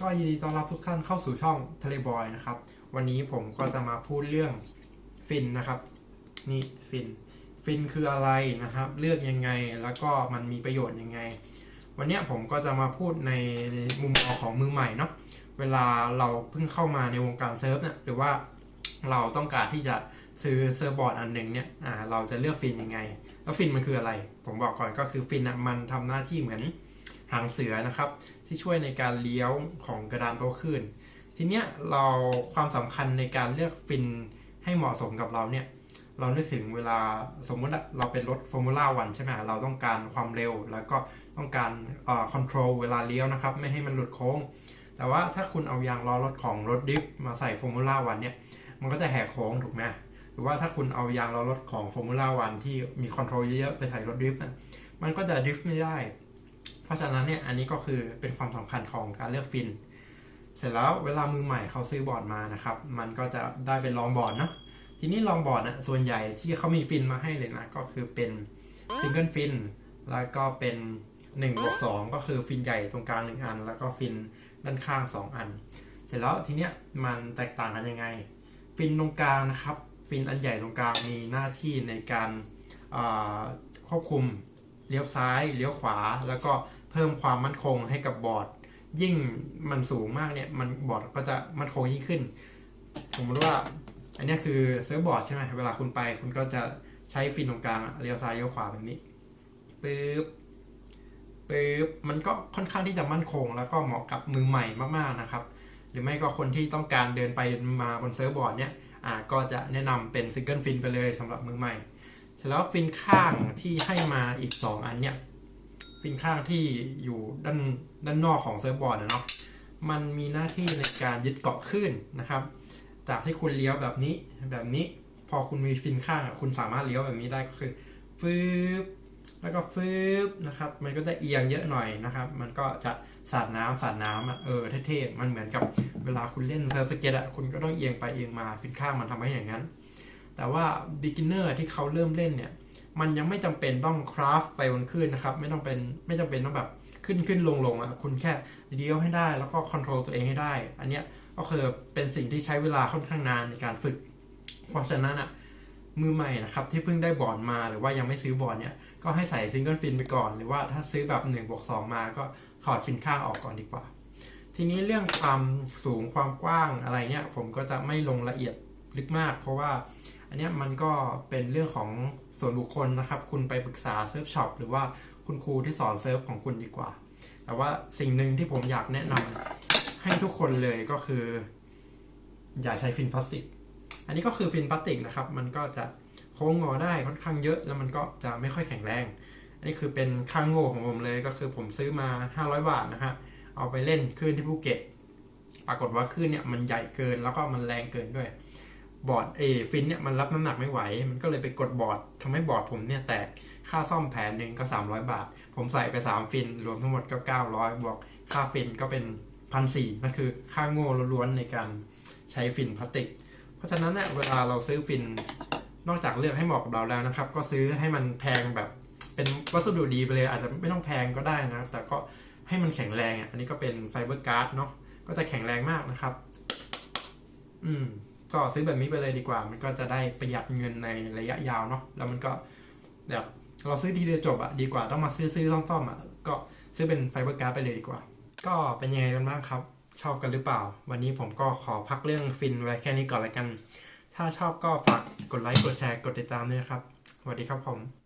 ก็ยินดีต้อนรับทุกท่านเข้าสู่ช่องทะเลบอยนะครับ วันนี้ผมก็จะมาพูดเรื่องฟินนะครับ นี่ฟิน ฟินคืออะไรนะครับ เลือกยังไงแล้วก็มันมีประโยชน์ยังไง วันนี้ผมก็จะมาพูดในมุมมองของมือใหม่เนาะเวลาเราเพิ่งเข้ามาในวงการเซิร์ฟเนี่ยหรือว่าเราต้องการที่จะซื้อเซิร์ฟบอร์ดอันหนึ่งเนี่ยอ่าเราจะเลือกฟินยังไง แล้วฟินมันคืออะไร ผมบอกก่อนก็คือฟินอะมันทำหน้าที่เหมือน หางเสือนะครับ ที่ช่วยในการเลี้ยวของกระดานโต้คลื่น ทีเนี้ยเราความสำคัญในการเลือกฟินให้เหมาะสมกับเราเนี่ยเรานึกถึงเวลาสมมติเราเป็นรถฟอร์มูล่าวันใช่ไหมเราต้องการความเร็ว แล้วก็ต้องการคอนโทรลเวลาเลี้ยวนะครับ ไม่ให้มันหลุดโค้ง แต่ว่าถ้าคุณเอายางล้อรถของรถดริฟต์มาใส่ฟอร์มูล่าวันเนี่ยมันก็จะแหกโค้งถูกไหมหรือว่าถ้าคุณเอายางล้อรถของฟอร์มูล่าวันที่มีคอนโทรลเยอะๆไปใส่รถดริฟต์น่ะมันก็จะดริฟต์ไม่ได้ เพราะฉะนั้นเนี่ยอันนี้ก็คือเป็นความสำคัญของการเลือกฟิน เสร็จแล้วเวลามือใหม่เขาซื้อบอร์ดมานะครับ มันก็จะได้เป็นลองบอร์ดเนาะทีนี้ลองบอร์ดนะส่วนใหญ่ที่เขามีฟินมาให้เลยนะก็คือเป็นซิงเกิลฟินแล้วก็เป็น1บวก2ก็คือฟินใหญ่ตรงกลาง 1 อัน แล้วก็ฟินด้านข้าง 2 อัน เสร็จแล้วทีเนี้ยมันแตกต่างกันยังไง ฟินตรงกลางนะครับ ฟินอันใหญ่ตรงกลางมีหน้าที่ในการควบคุม เลี้ยวซ้ายเลี้ยวขวา แล้วก็เพิ่มความมั่นคงให้กับบอร์ด ยิ่งมันสูงมากเนี่ยมันบอร์ดก็จะมั่นคงยิ่งขึ้น สมมติว่า อันนี้คือเซิร์ฟบอร์ดใช่ไหมเวลาคุณไป คุณก็จะใช้ฟินตรงกลางเลี้ยวซ้ายเลี้ยวขวาแบบนี้ปึ๊บปึ๊บมันก็ค่อนข้างที่จะมั่นคง แล้วก็เหมาะกับมือใหม่มากๆนะครับ หรือไม่ก็คนที่ต้องการเดินไปเดินมาบนเซิร์ฟบอร์ดเนี่ยอ่าก็จะแนะนำเป็นซิงเกิลฟินไปเลยสำหรับมือใหม่ เสร็จแล้วฟินข้างที่ให้มาอีก 2 อันเนี่ย ฟินข้างที่อยู่ด้านด้านนอกของเซิร์ฟบอร์ดนะเนาะมันมีหน้าที่ในการยึดเกาะคลื่นนะครับ จากที่คุณเลี้ยวแบบนี้แบบนี้ พอคุณมีฟินข้างคุณสามารถเลี้ยวแบบนี้ได้ก็คือฟืบแล้วก็ฟืบนะครับ มันก็จะเอียงเยอะหน่อยนะครับ มันก็จะสาดน้ำสาดน้ำอะเออเท่ๆมันเหมือนกับเวลาคุณเล่นเซิร์ฟสเก็ตอะคุณก็ต้องเอียงไปเอียงมาฟินข้างมันทำให้อย่างนั้น แต่ว่า beginner ที่เขาเริ่มเล่นเนี่ยมันยังไม่จำเป็นต้องคราฟไปบนคลื่นนะครับ ไม่ต้องเป็นไม่จำเป็นต้องแบบขึ้นขึ้นลงลงอะคุณแค่เลี้ยวให้ได้แล้วก็คอนโทรลตัวเองให้ได้ อันเนี้ยก็คือเป็นสิ่งที่ใช้เวลาค่อนข้างนานในการฝึกเพราะฉะนั้นอะมือใหม่นะครับที่เพิ่งได้บอร์ดมาหรือว่ายังไม่ซื้อบอร์ดเนี่ยก็ให้ใส่ซิงเกิลฟินไปก่อน หรือว่าถ้าซื้อแบบ1บวก2มาก็ถอดฟินข้างออกก่อนดีกว่า ทีนี้เรื่องความสูงความกว้างอะไรเนี่ยผมก็จะไม่ลงละเอียดลึกมาก เพราะว่า อันนี้มันก็เป็นเรื่องของส่วนบุคคลนะครับ คุณไปปรึกษาเซิร์ฟช็อปหรือว่าคุณครูที่สอนเซิร์ฟของคุณดีกว่า แต่ว่าสิ่งหนึ่งที่ผมอยากแนะนำให้ทุกคนเลยก็คือ อย่าใช้ฟินพลาสติก อันนี้ก็คือฟินพลาสติกนะครับ มันก็จะโค้งงอได้ค่อนข้างเยอะ แล้วมันก็จะไม่ค่อยแข็งแรง อันนี้คือเป็นข้างโง่ของผมเลยก็คือผมซื้อมา 500 บาทนะฮะเอาไปเล่นคลื่นที่ภูเก็ต ปรากฏว่าคลื่นเนี่ยมันใหญ่เกินแล้วก็มันแรงเกินด้วย บอร์ดเอฟินเนี่ยมันรับน้ำหนักไม่ไหว มันก็เลยไปกดบอร์ดทำให้บอร์ดผมเนี่ยแตกค่าซ่อมแผนหนึ่งก็ 300 บาท ผมใส่ไป 3 ฟิน รวมทั้งหมดก็ 900 บวกค่าฟินก็เป็นพันสี่นั่นคือค่าโง่ล้วนในการใช้ฟินพลาสติก เพราะฉะนั้นเนี่ยเวลาเราซื้อฟินนอกจากเลือกให้เหมาะกับเราแล้วนะครับ ก็ซื้อให้มันแพงแบบเป็นวัสดุดีไปเลย อาจจะไม่ต้องแพงก็ได้นะ แต่ก็ให้มันแข็งแรงอะอันนี้ก็เป็นไฟเบอร์การ์ดเนาะก็จะแข็งแรงมากนะครับ อืม ก็ซื้อแบบนี้ไปเลยดีกว่า มันก็จะได้ประหยัดเงินในระยะยาวเนาะแล้วมันก็แบบเราซื้อทีเดียวจบอะดีกว่าต้องมาซื้อซื้อซ่อมๆอะก็ซื้อเป็นไฟเบอร์การ์ดไปเลยดีกว่า ก็เป็นยังไงกันบ้างครับ ชอบกันหรือเปล่า วันนี้ผมก็ขอพักเรื่องฟินไว้แค่นี้ก่อนละกัน ถ้าชอบก็ฝากกดไลค์กดแชร์กดติดตามด้วยนะครับสวัสดีครับผม